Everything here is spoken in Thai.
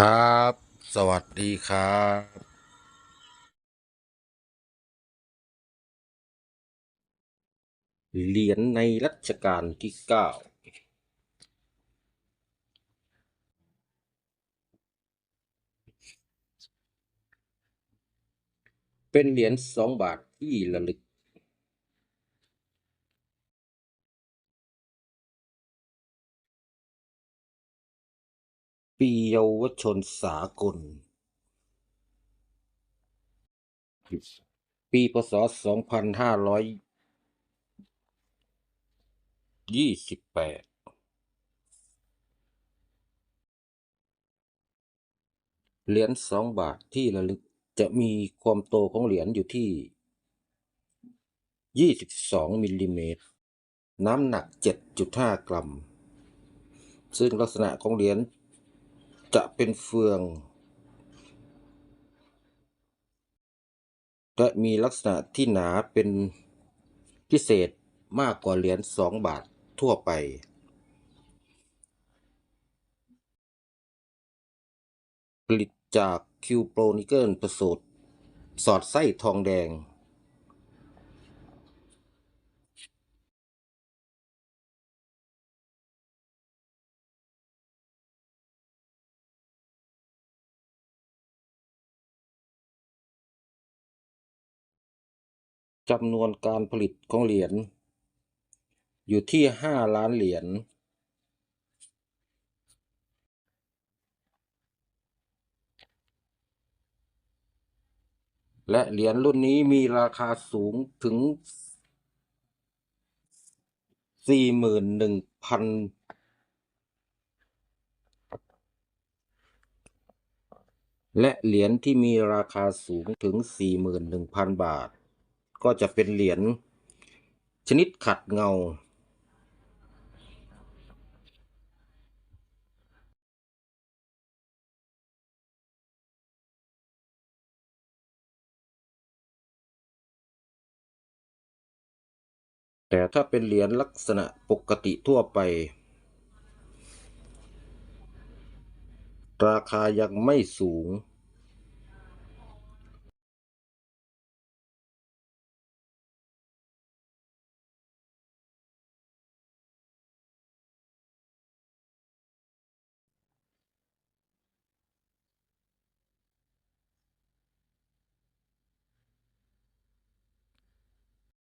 ครับ สวัสดีครับเหรียญในรัชกาลที่เก้าเป็นเหรียญสองบาทที่ระลึก ปีเยาวชนสากล ปีพศสองพันห้าร้อยยี่สิบแปดเหรียญสองบาทที่ระลึกจะมีความโตของเหรียญอยู่ที่ 22 มิลลิเมตร น้ำหนัก 7.5 กรัม ซึ่งลักษณะของเหรียญ จะเป็นเฟืองและมีลักษณะที่หนาเป็นพิเศษมากกว่าเหรียญ2บาททั่วไป ผลิตจากคิวโปรนิเกิลประสูตรสอดไส้ทองแดง จำนวนการผลิตของเหรียญอยู่ที่ 5 ล้านเหรียญ และเหรียญรุ่นนี้มีราคาสูงถึง 41,000และเหรียญที่มีราคาสูงถึง 41,000 บาท ก็จะเป็นเหรียญชนิดขัดเงา แต่ถ้าเป็นเหรียญลักษณะปกติทั่วไป ราคายังไม่สูง